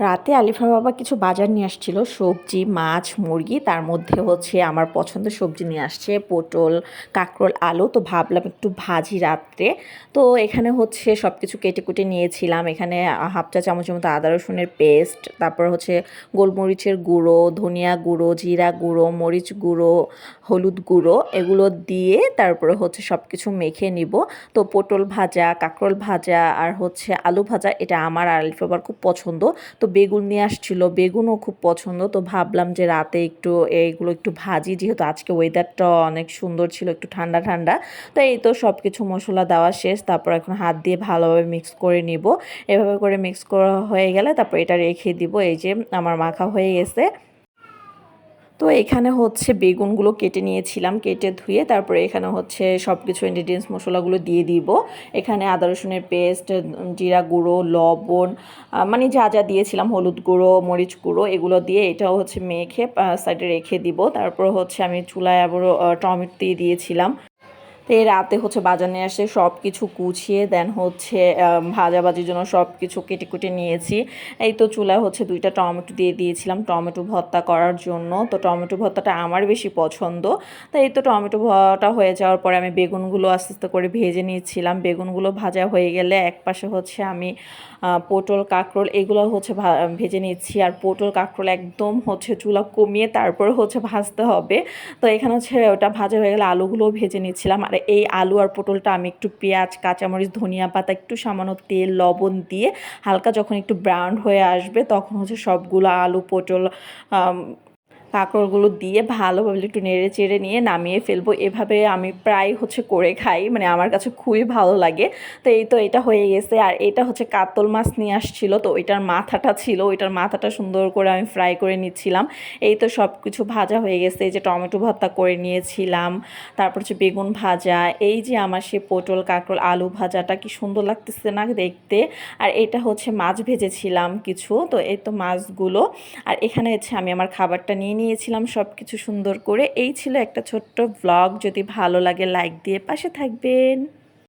রাতে আলিফার বাবা কিছু বাজার নিয়ে আসছিল, সবজি, মাছ, মুরগি। তার মধ্যে হচ্ছে আমার পছন্দের সবজি নিয়ে আসছে, পটল, কাঁকরোল, আলু। তো ভাবলাম একটু ভাজি রাত্রে। তো এখানে হচ্ছে সব কিছু কেটে কুটে নিয়েছিলাম। এখানে হাফ চা চামচের মতো আদা, রসুনের পেস্ট, তারপর হচ্ছে গোলমরিচের গুঁড়ো, ধনিয়া গুঁড়ো, জিরা গুঁড়ো, মরিচ গুঁড়ো, হলুদ গুঁড়ো, এগুলো দিয়ে তারপরে হচ্ছে সব কিছু মেখে নিব। তো পটল ভাজা, কাঁকরোল ভাজা আর হচ্ছে আলু ভাজা, এটা আমার আর আলিফ বাবার খুব পছন্দ। তো বেগুন নিয়ে আসছিল। বেগুনও খুব পছন্দ। তো ভাবলাম যে রাতে একটু এইগুলো একটু ভাজি। যেহেতু আজকে ওয়েদারটা অনেক সুন্দর ছিল, একটু ঠান্ডা ঠান্ডা। তো এই তো সব কিছু মশলা দেওয়া শেষ। তারপর এখন হাত দিয়ে ভালোভাবে মিক্স করে নিব। এভাবে করে মিক্স করা হয়ে গেলে তারপর এটা রেখে দিব। এই যে আমার মাখা হয়ে গেছে। তো এখানে হচ্ছে বেগুনগুলো কেটে নিয়েছিলাম, কেটে ধুয়ে তারপরে এখানে হচ্ছে সব কিছু ইনগ্রিডিয়েন্টস মশলাগুলো দিয়ে দিব। এখানে আদা, রসুনের পেস্ট জিরা গুঁড়ো, লবণ মানে যা যা দিয়েছিলাম, হলুদ গুঁড়ো, মরিচ গুঁড়ো, এগুলো দিয়ে এটাও হচ্ছে মেখে সাইডে রেখে দিব। তারপর হচ্ছে আমি চুলায় আবারও টমেটো দিয়ে দিয়েছিলাম। তো এই রাতে হচ্ছে বাজার নিয়ে আসে সব কিছু কুচিয়ে দেন হচ্ছে ভাজাভাজির জন্য সব কিছু কেটে কুটে নিয়েছি। এই তো চুলায় হচ্ছে দুইটা টমেটো দিয়ে দিয়েছিলাম, টমেটো ভর্তা করার জন্য। তো টমেটো ভর্তাটা আমার বেশি পছন্দ। তো এই তো টমেটো ভর্তা হয়ে যাওয়ার পরে আমি বেগুনগুলো আস্তে আস্তে করে ভেজে নিয়েছিলাম বেগুনগুলো ভাজা হয়ে গেলে এক পাশে হচ্ছে আমি পটল, কাঁকরোল এগুলো হচ্ছে ভেজে নিচ্ছি। আর পটল, কাঁকরোল একদম হচ্ছে চুলা কমিয়ে তারপর হচ্ছে ভাজতে হবে। তো এখানে হচ্ছে ওটা ভাজা হয়ে গেলে আলুগুলোও ভেজে নিচ্ছিলাম। আর এই আলু আর পটলটা আমি একটু পেঁয়াজ, কাঁচামরিচ, ধনিয়া পাতা, একটু সামান্য তেল, লবণ দিয়ে হালকা যখন একটু ব্রাউন হয়ে আসবে, তখন হচ্ছে সবগুলো আলু, পটল কাঁকড়গুলো দিয়ে ভালোভাবে একটু নেড়ে চেড়ে নিয়ে নামিয়ে ফেলব। এভাবে আমি প্রায় হচ্ছে করে খাই মানে আমার কাছে খুবই ভালো লাগে। তো এই তো এটা হয়ে গেছে। আর এটা হচ্ছে কাতল মাছ নিয়ে আসছিল, তো ওইটার মাথাটা ছিল, ওইটার মাথাটা সুন্দর করে আমি ফ্রাই করে নিচ্ছিলাম। এই তো সব কিছু ভাজা হয়ে গেছে। এই যে টমেটো ভর্তা করে নিয়েছিলাম, তারপর হচ্ছে বেগুন ভাজা, এই যে আমার সে পটল কাঁকরোল আলু ভাজাটা কি সুন্দর লাগতেছে না দেখতে? আর এটা হচ্ছে মাছ ভেজেছিলাম কিছু, তো এই তো মাছগুলো। আর এখানে হচ্ছে আমি আমার খাবারটা নিয়ে নিয়েছিলাম সব কিছু সুন্দর করে। এই ছিল একটা ছোট্ট ব্লগ যদি ভালো লাগে লাইক দিয়ে পাশে থাকবেন।